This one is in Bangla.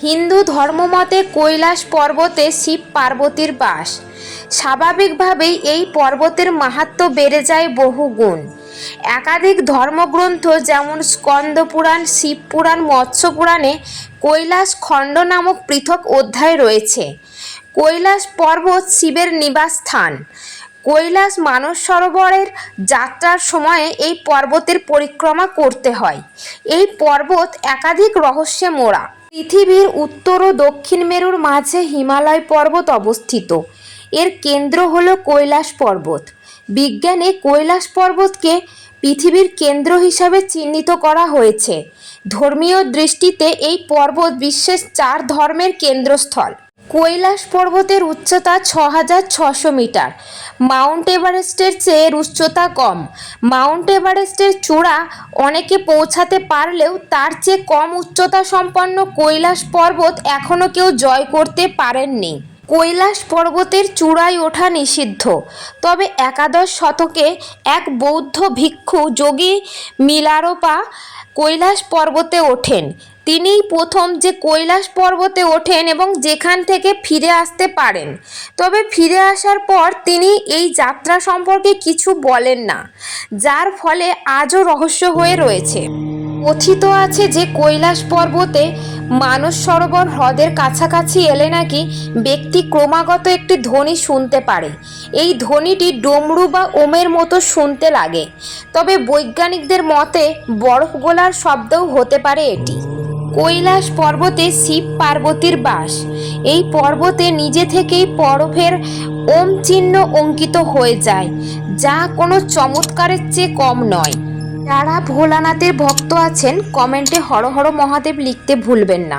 হিন্দু ধর্মমতে কৈলাস পর্বতে শিব পার্বতীর বাস। স্বাভাবিকভাবেই এই পর্বতের মাহাত্ম্য বেড়ে যায় বহু গুণ। একাধিক ধর্মগ্রন্থ যেমন স্কন্দ পুরাণ, শিব পুরাণ, মৎস্য পুরাণে কৈলাস খণ্ড নামক পৃথক অধ্যায় রয়েছে। কৈলাস পর্বত শিবের নিবাসস্থান কৈলাস মানস সরোবরের যাত্রার সময়ে এই পর্বতের পরিক্রমা করতে হয়। এই পর্বত একাধিক রহস্যে মোড়া। পৃথিবীর উত্তর ও দক্ষিণ মেরুর মাঝে হিমালয় পর্বত অবস্থিত। এর কেন্দ্র হল কৈলাস পর্বত। বিজ্ঞানে কৈলাস পর্বতকে পৃথিবীর কেন্দ্র হিসাবে চিহ্নিত করা হয়েছে। ধর্মীয় দৃষ্টিতে এই পর্বত বিশ্বের চার ধর্মের কেন্দ্রস্থল। কৈলাস পর্বতের উচ্চতা ছ হাজার ছশো মিটার। মাউন্ট এভারেস্টের চেয়ে উচ্চতা কম। মাউন্ট এভারেস্টের চূড়া অনেকে পৌঁছাতে পারলেও তার চেয়ে কম উচ্চতা সম্পন্ন কৈলাস পর্বত এখনও কেউ জয় করতে পারেননি। কৈলাস পর্বতের চূড়ায় ওঠা নিষিদ্ধ। তবে একাদশ শতকে এক বৌদ্ধ ভিক্ষু যোগী মিলারোপা কৈলাস পর্বতে ওঠেন। তিনিই প্রথম যে কৈলাস পর্বতে ওঠেন এবং যেখান থেকে ফিরে আসতে পারেন। তবে ফিরে আসার পর তিনি এই যাত্রা সম্পর্কে কিছু বলেন না, যার ফলে আজও রহস্য হয়ে রয়েছে। কথিত আছে যে কৈলাস পর্বতে মানস সরোবর হ্রদের কাছাকাছি এলে নাকি ব্যক্তি ক্রমাগত একটি ধ্বনি শুনতে পারে। এই ধ্বনিটি ডমরু বা ওমের মতো শুনতে লাগে, তবে বৈজ্ঞানিকদের মতে বরফ গোলার শব্দও হতে পারে এটি। কৈলাস পর্বতে শিব পার্বতীর বাস। এই পর্বতে নিজে থেকেই পরফের ওম চিহ্ন অঙ্কিত হয়ে যায়, যা কোনো চমৎকারের চেয়ে কম নয়। যারা ভোলানাথের ভক্ত আছেন, কমেন্টে হর হর মহাদেব লিখতে ভুলবেন না।